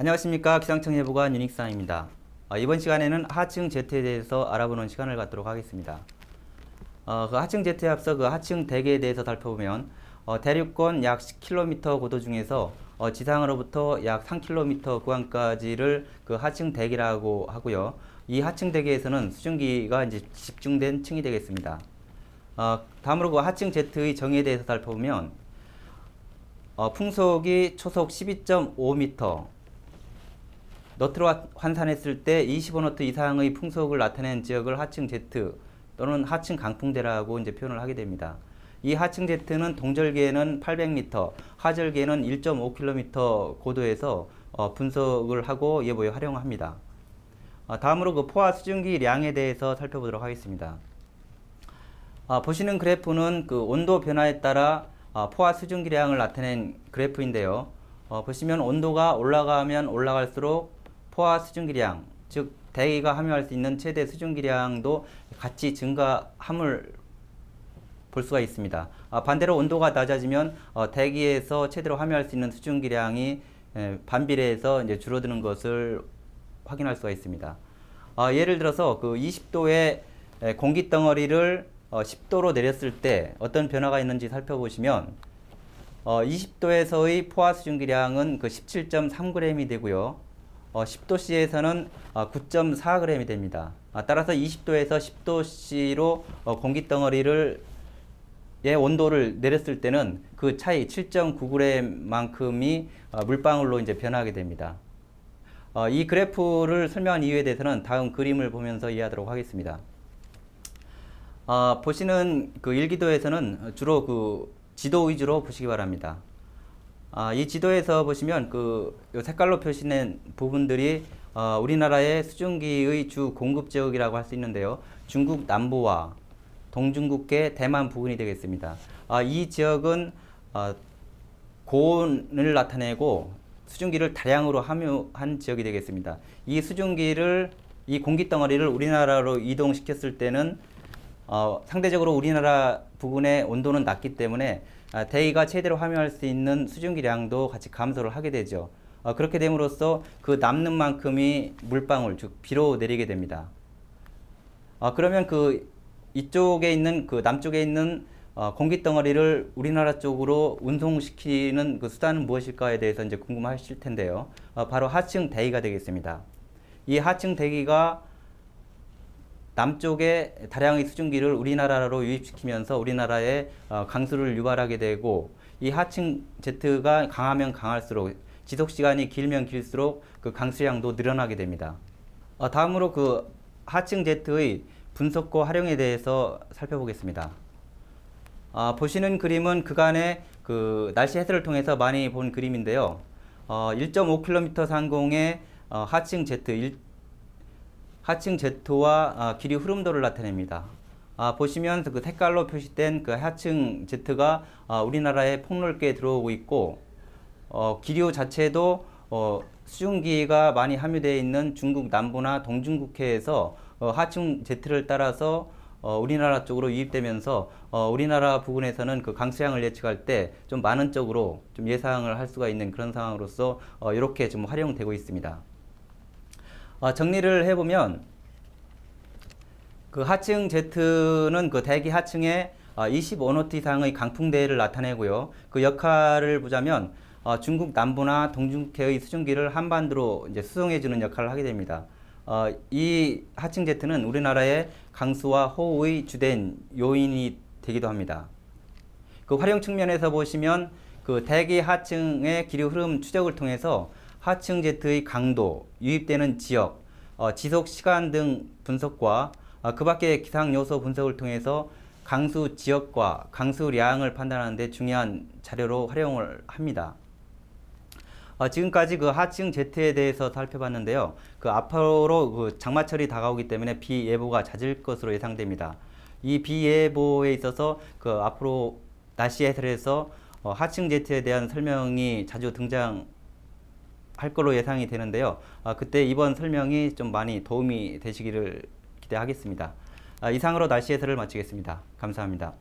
안녕하십니까 기상청 예보관 유닉상입니다. 어, 이번 시간에는 하층 Z에 대해서 알아보는 시간을 갖도록 하겠습니다. 어, 그 하층 Z에 앞서 그 하층 대기에 대해서 살펴보면 어, 대륙권 약 10km 고도 중에서 어, 지상으로부터 약 3km 구간까지를 그 하층 대기라고 하고요. 이 하층 대기에서는 수증기가 이제 집중된 층이 되겠습니다. 어, 다음으로 그 하층 Z의 정의에 대해서 살펴보면 어, 풍속이 초속 12.5m, 너트로 화- 환산했을 때 25너트 이상의 풍속을 나타낸 지역을 하층 Z 또는 하층 강풍대라고 이제 표현을 하게 됩니다. 이 하층 Z는 동절기에는 800m, 하절기에는 1.5km 고도에서 어, 분석을 하고 예보에 활용합니다. 어, 다음으로 그 포화 수증기량에 대해서 살펴보도록 하겠습니다. 아, 보시는 그래프는 그 온도 변화에 따라 아, 포화 수증기량을 나타낸 그래프인데요. 어, 보시면 온도가 올라가면 올라갈수록 포화 수증기량, 즉 대기가 함유할 수 있는 최대 수증기량도 같이 증가함을 볼 수가 있습니다. 아, 반대로 온도가 낮아지면 어, 대기에서 최대로 함유할 수 있는 수증기량이 에, 반비례해서 이제 줄어드는 것을 확인할 수가 있습니다. 아, 예를 들어서 그 20도의 공기 덩어리를 어, 10도로 내렸을 때 어떤 변화가 있는지 살펴보시면 어, 20도에서의 포화 수증기량은 그 17.3g이 되고요. 어, 10도씨에서는 어, 9.4g이 됩니다. 아, 따라서 20도에서 10도씨로 어, 공기 덩어리를 의 온도를 내렸을 때는 그 차이 7.9g만큼이 어, 물방울로 이제 변하게 됩니다. 어, 이 그래프를 설명한 이유에 대해서는 다음 그림을 보면서 이해하도록 하겠습니다. 어, 보시는 그 일기도에서는 주로 그 지도 위주로 보시기 바랍니다. 아, 이 지도에서 보시면 그요 색깔로 표시된 부분들이 어, 우리나라의 수증기의 주 공급 지역이라고 할 수 있는데요. 중국 남부와 동중국계 대만 부근이 되겠습니다. 아, 이 지역은 어, 고온을 나타내고 수증기를 다량으로 함유한 지역이 되겠습니다. 이 수증기를 이 공기 덩어리를 우리나라로 이동시켰을 때는 어, 상대적으로 우리나라 부근의 온도는 낮기 때문에 아, 대기가 최대로 함유할 수 있는 수증기량도 같이 감소를 하게 되죠. 어, 그렇게 됨으로써 그 남는 만큼이 물방울, 즉 비로 내리게 됩니다. 아, 그러면 그 이쪽에 있는 그 남쪽에 있는 어, 공기 덩어리를 우리나라 쪽으로 운송시키는 그 수단은 무엇일까에 대해서 이제 궁금하실 텐데요. 어, 바로 하층 대기가 되겠습니다. 이 하층 대기가 남쪽에 다량의 수증기를 우리나라로 유입시키면서 우리나라에 어, 강수를 유발하게 되고 이 하층 Z가 강하면 강할수록 지속 시간이 길면 길수록 그 강수량도 늘어나게 됩니다. 어, 다음으로 그 하층 Z의 분석과 활용에 대해서 살펴보겠습니다. 아, 보시는 그림은 그간의 그 날씨 해설을 통해서 많이 본 그림인데요. 어, 1.5km 상공의 어, 하층 일- 하층 Z와 아, 길이 흐름도를 나타냅니다. 아, 보시면 그 색깔로 표시된 그 하층 Z가 아, 우리나라에 폭넓게 들어오고 있고 어, 기류 자체도 어, 수증기가 많이 함유되어 있는 중국 남부나 동중국해에서 어, 하층 Z를 따라서 어, 우리나라 쪽으로 유입되면서 어, 우리나라 부근에서는 그 강수량을 예측할 때 좀 많은 쪽으로 좀 예상을 할 수가 있는 그런 상황으로서 어, 이렇게 좀 활용되고 있습니다. 어, 정리를 해보면 그 하층 Z는 그 대기 하층에 어, 25노트 이상의 강풍대를 나타내고요. 그 역할을 보자면 어, 중국 남부나 동중국해의 수증기를 한반도로 이제 수송해주는 역할을 하게 됩니다. 어, 이 하층 Z는 우리나라의 강수와 호우의 주된 요인이 되기도 합니다. 그 활용 측면에서 보시면 그 대기 하층의 기류 흐름 추적을 통해서 하층 Z의 강도, 유입되는 지역, 어, 지속 시간 등 분석과 어, 그 밖의 기상 요소 분석을 통해서 강수 지역과 강수량을 판단하는 데 중요한 자료로 활용을 합니다. 어, 지금까지 그 하층 Z에 대해서 살펴봤는데요. 그 앞으로 그 장마철이 다가오기 때문에 비 예보가 잦을 것으로 예상됩니다. 이 비 예보에 있어서 그 앞으로 날씨 해설에서 어, 하층 Z에 대한 설명이 자주 등장 할 걸로 예상이 되는데요. 아, 그때 이번 설명이 좀 많이 도움이 되시기를 기대하겠습니다. 아, 이상으로 날씨 해설을 마치겠습니다. 감사합니다.